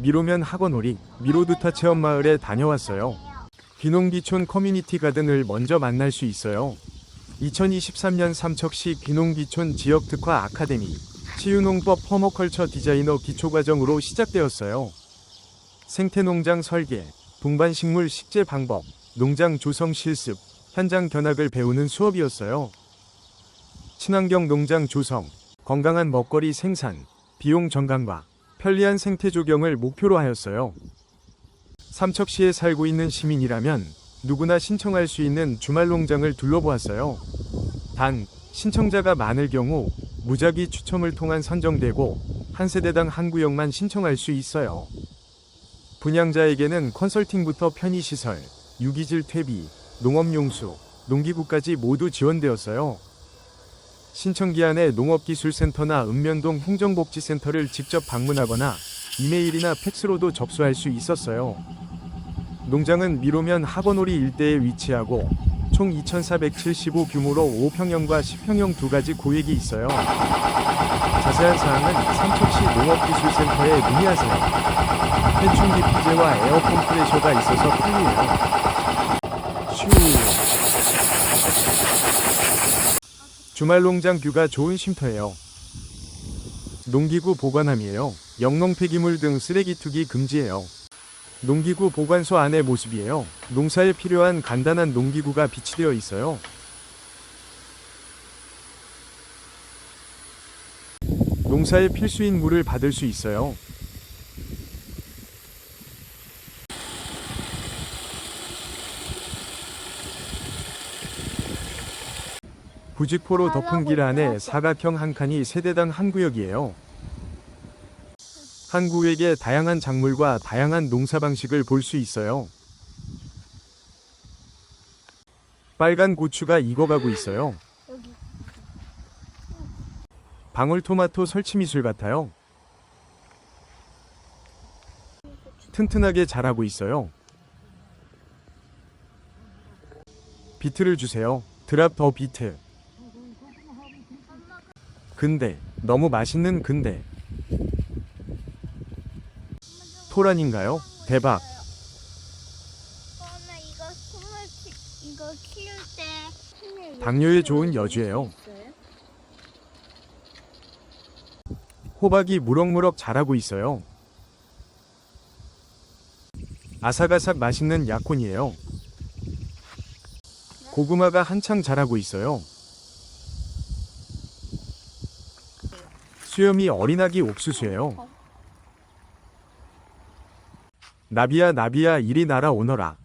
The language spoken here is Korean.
미로면 학원오리, 미로두타 체험마을에 다녀왔어요. 귀농귀촌 커뮤니티 가든을 먼저 만날 수 있어요. 2023년 삼척시 귀농귀촌 지역특화 아카데미 치유농법 퍼머컬처 디자이너 기초과정으로 시작되었어요. 생태농장 설계, 동반식물 식재 방법, 농장 조성 실습, 현장 견학을 배우는 수업이었어요. 친환경 농장 조성, 건강한 먹거리 생산, 비용 정강과 편리한 생태 조경을 목표로 하였어요. 삼척시에 살고 있는 시민이라면 누구나 신청할 수 있는 주말 농장을 둘러보았어요. 단, 신청자가 많을 경우 무작위 추첨을 통한 선정되고 한 세대당 한 구역만 신청할 수 있어요. 분양자에게는 컨설팅부터 편의시설, 유기질 퇴비, 농업용수, 농기구까지 모두 지원되었어요. 신청 기한에 농업기술센터나 읍면동 행정복지센터를 직접 방문하거나 이메일이나 팩스로도 접수할 수 있었어요. 농장은 미로면 학원오리 일대에 위치하고 총 2,475 규모로 5평형과 10평형 두 가지 고획이 있어요. 자세한 사항은 삼척시 농업기술센터에 문의하세요. 해충기 피제와 에어 컴프레셔가 있어서 편리해요. 슈. 주말 농장 뷰가 좋은 쉼터예요. 농기구 보관함이에요. 영농 폐기물 등 쓰레기 투기 금지예요. 농기구 보관소 안의 모습이에요. 농사에 필요한 간단한 농기구가 비치되어 있어요. 농사에 필수인 물을 받을 수 있어요. 부직포로 덮은 길 안에 사각형 한 칸이 세대당 한 구역이에요. 한 구역에 다양한 작물과 다양한 농사 방식을 볼 수 있어요. 빨간 고추가 익어가고 있어요. 방울토마토 설치 미술 같아요. 튼튼하게 자라고 있어요. 비트를 주세요. 드랍 더 비트. 근데 너무 맛있는 근데 토란인가요? 대박. 엄마 이거 식물 키, 이거 키울 때 당뇨에 좋은 여주예요. 호박이 무럭무럭 자라고 있어요. 아삭아삭 맛있는 약혼이에요. 고구마가 한창 자라고 있어요. 수염이 어린아기 옥수수예요. 나비야 나비야 이리 날아오너라.